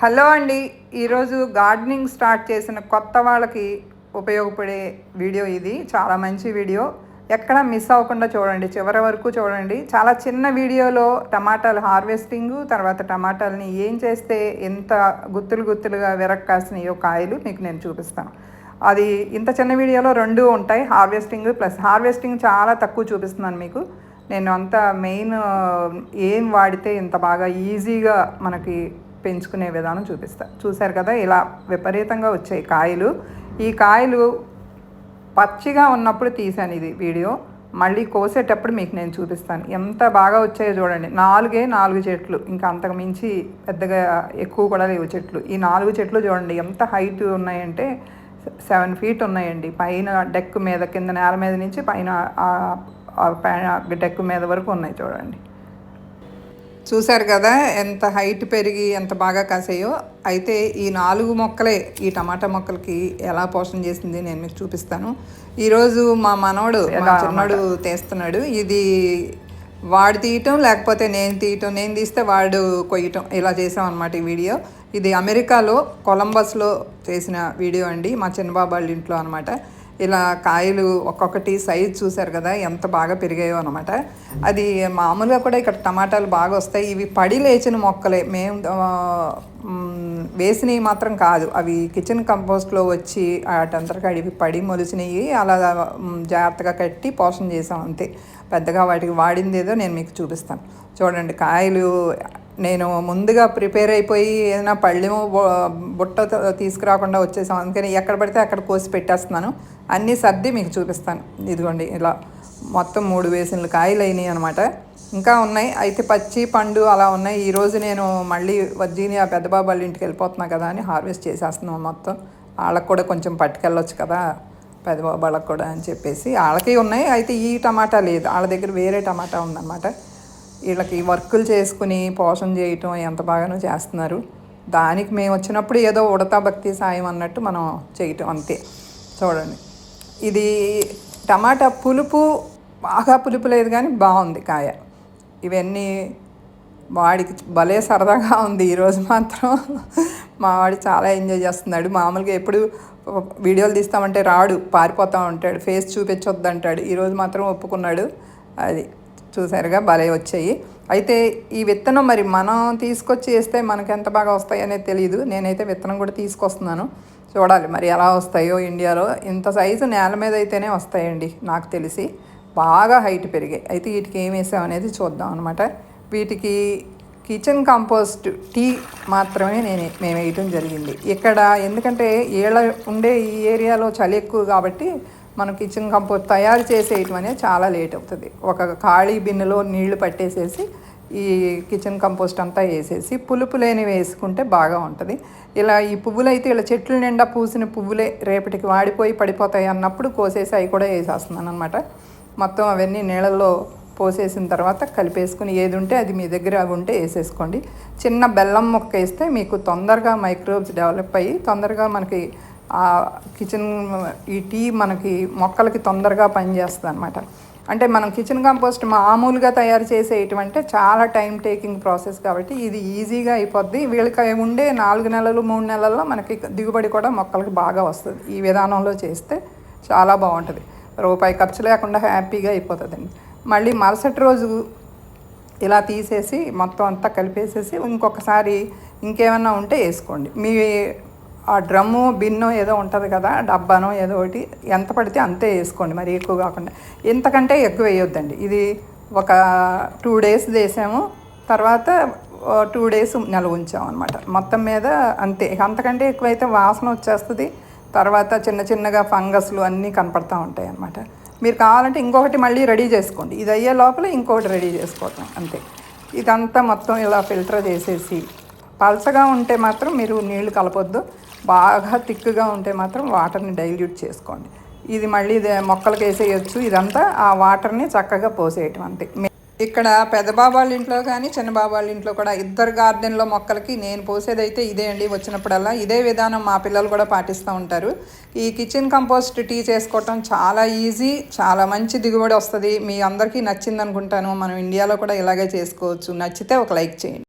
Hello అండి. ఈరోజు gardening start చేసిన కొత్త వాళ్ళకి ఉపయోగపడే వీడియో ఇది. చాలా మంచి వీడియో. ఎక్కడ మిస్ అవ్వకుండా చూడండి. చివరి వరకు చూడండి. చాలా చిన్న వీడియోలో టమాటాలు హార్వెస్టింగ్ తర్వాత టమాటాలని ఏం చేస్తే ఎంత గుత్తులు గుత్తులుగా విరక్కాసినాయో కాయలు మీకు నేను చూపిస్తాను. అది ఇంత చిన్న వీడియోలో రెండు ఉంటాయి. హార్వెస్టింగ్ ప్లస్ హార్వెస్టింగ్ చాలా తక్కువ చూపిస్తున్నాను మీకు. నేను అంత మెయిన్ ఏం వాడితే ఇంత బాగా ఈజీగా మనకి పెంచుకునే విధానం చూపిస్తారు చూశారు కదా ఇలా విపరీతంగా వచ్చాయి కాయలు. ఈ కాయలు పచ్చిగా ఉన్నప్పుడు తీశాను ఇది వీడియో. మళ్ళీ కోసేటప్పుడు మీకు నేను చూపిస్తాను. ఎంత బాగా వచ్చాయో చూడండి. నాలుగే నాలుగు చెట్లు. ఇంకా అంతకు మించి పెద్దగా ఎక్కువ కూడా లేవు చెట్లు. ఈ నాలుగు చెట్లు చూడండి ఎంత హైట్ ఉన్నాయంటే సెవెన్ ఫీట్ ఉన్నాయండి. పైన డెక్ మీద కింద నేల మీద నుంచి పైన పైన డెక్ మీద వరకు ఉన్నాయి చూడండి. చూశారు కదా ఎంత హైట్ పెరిగి ఎంత బాగా కాసాయో. అయితే ఈ నాలుగు మొక్కలే ఈ టమాటా మొక్కలకి ఎలా పోషణ చేసింది నేను మీకు చూపిస్తాను. ఈరోజు మా మనవడు మా చిన్నడు తీస్తున్నాడు. ఇది వాడు తీయటం లేకపోతే నేను తీయటం నేను తీస్తే వాడు కొయ్యటం ఇలా చేసాం అనమాట ఈ వీడియో. ఇది అమెరికాలో కొలంబస్లో చేసిన వీడియో అండి. మా చిన్నబాబు వాళ్ళ ఇంట్లో అనమాట ఇలా కాయలు ఒక్కొక్కటి సైజ్ చూశారు కదా ఎంత బాగా పెరిగాయో అనమాట అది మామూలుగా కూడా ఇక్కడ టమాటాలు బాగా వస్తాయి. ఇవి పడి లేచిన మొక్కలే. మేము వేసినవి మాత్రం కాదు. అవి కిచెన్ కంపోస్ట్లో వచ్చి అటంతరగా అడివి పడి మొలిచినవి అలా జాగ్రత్తగా కట్టి పోషణ చేసాం అంతే. పెద్దగా వాటికి వాడింది ఏదో నేను మీకు చూపిస్తాను. చూడండి కాయలు నేను ముందుగా ప్రిపేర్ అయిపోయి ఏదైనా పళ్ళెము బుట్ట తీసుకురాకుండా వచ్చేసాం. అందుకని ఎక్కడ పడితే అక్కడ కోసి పెట్టేస్తున్నాను. అన్నీ సర్ది మీకు చూపిస్తాను. ఇదిగోండి ఇలా మొత్తం మూడు వేసినలు కాయలు అయినాయి అనమాట ఇంకా ఉన్నాయి. అయితే పచ్చి పండు అలా ఉన్నాయి. ఈరోజు నేను మళ్ళీ వర్జీనియా పెద్దబాబు వాళ్ళ ఇంటికి వెళ్ళిపోతున్నా కదా అని హార్వెస్ట్ చేసేస్తున్నాం మొత్తం. వాళ్ళకు కూడా కొంచెం పట్టుకెళ్ళొచ్చు కదా పెద్దబాబు వాళ్ళకి కూడా అని చెప్పేసి. వాళ్ళకి ఉన్నాయి. అయితే ఈ టమాటా లేదు. వాళ్ళ దగ్గర వేరే టమాటా ఉందన్నమాట. వీళ్ళకి వర్కులు చేసుకుని పోషణ చేయటం ఎంత బాగానో చేస్తున్నారు. దానికి మేము వచ్చినప్పుడు ఏదో ఉడతా భక్తి సాయం అన్నట్టు మనం చేయటం అంతే. చూడండి. ఇది టమాటా పులుపు బాగా పులుపు లేదు కానీ బాగుంది కాయ. ఇవన్నీ వాడికి భలే సరదాగా ఉంది ఈరోజు మాత్రం. మా వాడు చాలా ఎంజాయ్ చేస్తున్నాడు. మామూలుగా ఎప్పుడు వీడియోలు తీస్తామంటే రాడు పారిపోతూ ఉంటాడు ఫేస్ చూపించొద్దు అంటాడు ఈరోజు మాత్రం ఒప్పుకున్నాడు. అది. చూసారుగా భలే వచ్చాయి. అయితే ఈ విత్తనం మరి మనం తీసుకొచ్చి వేస్తే మనకి ఎంత బాగా వస్తాయి అనేది తెలియదు నేనైతే విత్తనం కూడా తీసుకొస్తున్నాను. చూడాలి మరి ఎలా వస్తాయో ఇండియాలో. ఇంత సైజు నేల మీద అయితేనే వస్తాయండి నాకు తెలిసి. బాగా హైట్ పెరిగాయి. అయితే వీటికి ఏం వేసాం అనేది చూద్దాం అనమాట వీటికి కిచెన్ కంపోస్ట్ టీ మాత్రమే నేను మేము వేయటం జరిగింది. ఇక్కడ ఎందుకంటే ఏళ్ళ ఉండే ఈ ఏరియాలో చలి ఎక్కువ కాబట్టి మనం కిచెన్ కంపోస్ట్ తయారు చేసేయటం అనేది చాలా లేట్ అవుతుంది. ఒక ఖాళీ బిన్నెలో నీళ్ళు పట్టేసేసి ఈ కిచెన్ కంపోస్ట్ అంతా వేసేసి పులుపు లేని వేసుకుంటే బాగా ఉంటుంది. ఇలా ఈ పువ్వులు అయితే ఇలా చెట్ల నిండా పూసిన పువ్వులే రేపటికి వాడిపోయి పడిపోతాయి అన్నప్పుడు కోసేసి అవి కూడా వేసేస్తున్నాను అనమాట మొత్తం అవన్నీ నీళ్ళల్లో పోసేసిన తర్వాత కలిపేసుకుని ఏది ఉంటే అది మీ దగ్గర అవి ఉంటే వేసేసుకోండి. చిన్న బెల్లం మొక్క వేస్తే మీకు తొందరగా మైక్రోబ్స్ డెవలప్ అయ్యి తొందరగా మనకి ఆ కిచెన్ ఈ టీ మనకి మొక్కలకి తొందరగా పనిచేస్తుంది అనమాట అంటే మనం కిచెన్ కంపోస్ట్ మామూలుగా తయారు చేసేటువంటి చాలా టైం టేకింగ్ ప్రాసెస్ కాబట్టి ఇది ఈజీగా అయిపోద్ది. వీళ్ళకి ఉండే నాలుగు నెలలు మూడు నెలల్లో మనకి దిగుబడి కూడా మొక్కలకి బాగా వస్తుంది. ఈ విధానంలో చేస్తే చాలా బాగుంటుంది. రూపాయి ఖర్చు లేకుండా హ్యాపీగా అయిపోతుందండి. మళ్ళీ మరుసటి రోజు ఇలా తీసేసి మొత్తం అంతా కలిపేసేసి ఇంకొకసారి ఇంకేమన్నా ఉంటే వేసుకోండి. మీ ఆ డ్రమ్ము బిన్ను ఏదో ఉంటుంది కదా డబ్బానో ఏదో ఒకటి ఎంత పడితే అంతే వేసుకోండి. మరి ఎక్కువ కాకుండా ఇంతకంటే ఎక్కువ వేయొద్దండి. ఇది ఒక టూ డేస్ వేసాము. తర్వాత టూ డేస్ నెల ఉంచాం అనమాట మొత్తం మీద అంతే. అంతకంటే ఎక్కువైతే వాసన వచ్చేస్తుంది. తర్వాత చిన్న చిన్నగా ఫంగస్లు అన్నీ కనపడతా ఉంటాయి అన్నమాట. మీరు కావాలంటే ఇంకొకటి మళ్ళీ రెడీ చేసుకోండి. ఇది అయ్యే లోపల ఇంకొకటి రెడీ చేసుకోవటం అంతే. ఇదంతా మొత్తం ఇలా ఫిల్టర్ చేసేసి పలసగా ఉంటే మాత్రం మీరు నీళ్ళు కలపొద్దు. బాగా థిక్గా ఉంటే మాత్రం వాటర్ని డైల్యూట్ చేసుకోండి. ఇది మళ్ళీ మొక్కలకు వేసేయచ్చు. ఇదంతా ఆ వాటర్ని చక్కగా పోసేయటం అంతే. ఇక్కడ పెద్ద వాళ్ళ ఇంట్లో కానీ చిన్న వాళ్ళ ఇంట్లో కూడా ఇద్దరు గార్డెన్లో మొక్కలకి నేను పోసేదైతే ఇదే అండి వచ్చినప్పుడల్లా. ఇదే విధానం మా పిల్లలు కూడా పాటిస్తూ ఉంటారు. ఈ కిచెన్ కంపోస్ట్ టీ చేసుకోవటం చాలా ఈజీ చాలా మంచి దిగుబడి వస్తుంది. మీ అందరికీ నచ్చింది అనుకుంటాను మనం ఇండియాలో కూడా ఇలాగే చేసుకోవచ్చు. నచ్చితే ఒక లైక్ చేయండి.